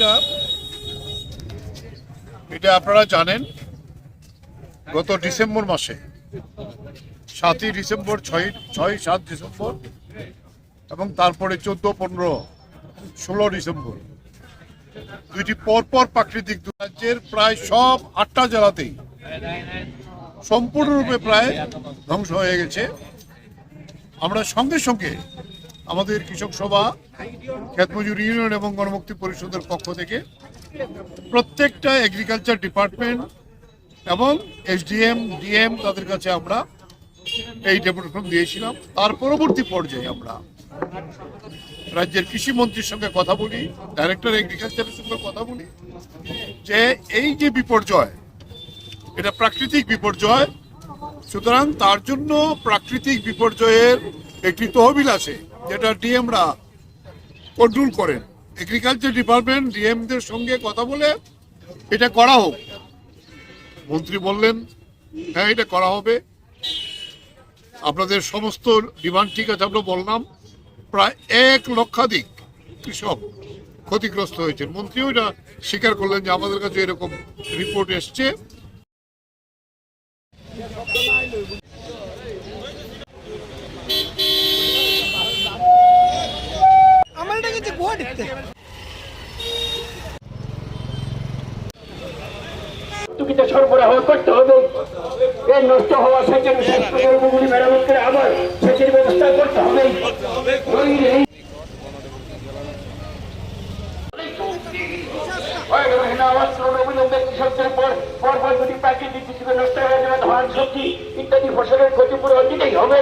এটা এটা আপনারা জানেন, গত ডিসেম্বর মাসে, সাতই ডিসেম্বর, ছয় ছয়, সাত ডিসেম্বর, এবং তারপরে চোদ্দ, পনেরো, ষোলো ডিসেম্বর, দুইটি পরপর প্রাকৃতিক রাজ্যের প্রায় সব আটটা জেলাতেই সম্পূর্ণরূপে প্রায় ধ্বংস হয়ে গেছে। আমরা সঙ্গে সঙ্গে আমাদের কৃষক সভা, খেতমজুর ইউনিয়ন এবং গণমুক্তি পরিষদের পক্ষ থেকে প্রত্যেকটা এগ্রিকালচার ডিপার্টমেন্ট এবং এসডিএম ডিএম তাদের কাছে আমরা এই ডেপুটেশন দিয়েছিলাম। তার পরবর্তী পর্যায়ে আমরা রাজ্যের কৃষি মন্ত্রীর সঙ্গে কথা বলি ডাইরেক্টর এগ্রিকালচারের সঙ্গে কথা বলি যে এই যে বিপর্যয়, এটা প্রাকৃতিক বিপর্যয়, সুতরাং তার জন্য প্রাকৃতিক বিপর্যয়ের একটি তহবিল আছে। যেটা ডিএমরা কন্ট্রোল করেন। এগ্রিকালচার ডিপার্টমেন্ট ডিএমদের সঙ্গে কথা বলে এটা করা হোক। মন্ত্রী বললেন হ্যাঁ এটা করা হবে। আপনাদের সমস্ত ডিমান্ড ঠিক আছে, আমরা বললাম, প্রায় এক লক্ষাধিক কৃষক ক্ষতিগ্রস্ত হয়েছে মন্ত্রীও এটা স্বীকার করলেন যে আমাদের কাছে এরকম রিপোর্ট এসছে আমার সরবরাহ করতে হবে। এই নষ্ট হওয়া সেচের মেরামত করে আবার সেচের ব্যবস্থা করতে হবে হয়ে ইত্যাদি ফসলের ক্ষতিপূরণ দিতেই হবে।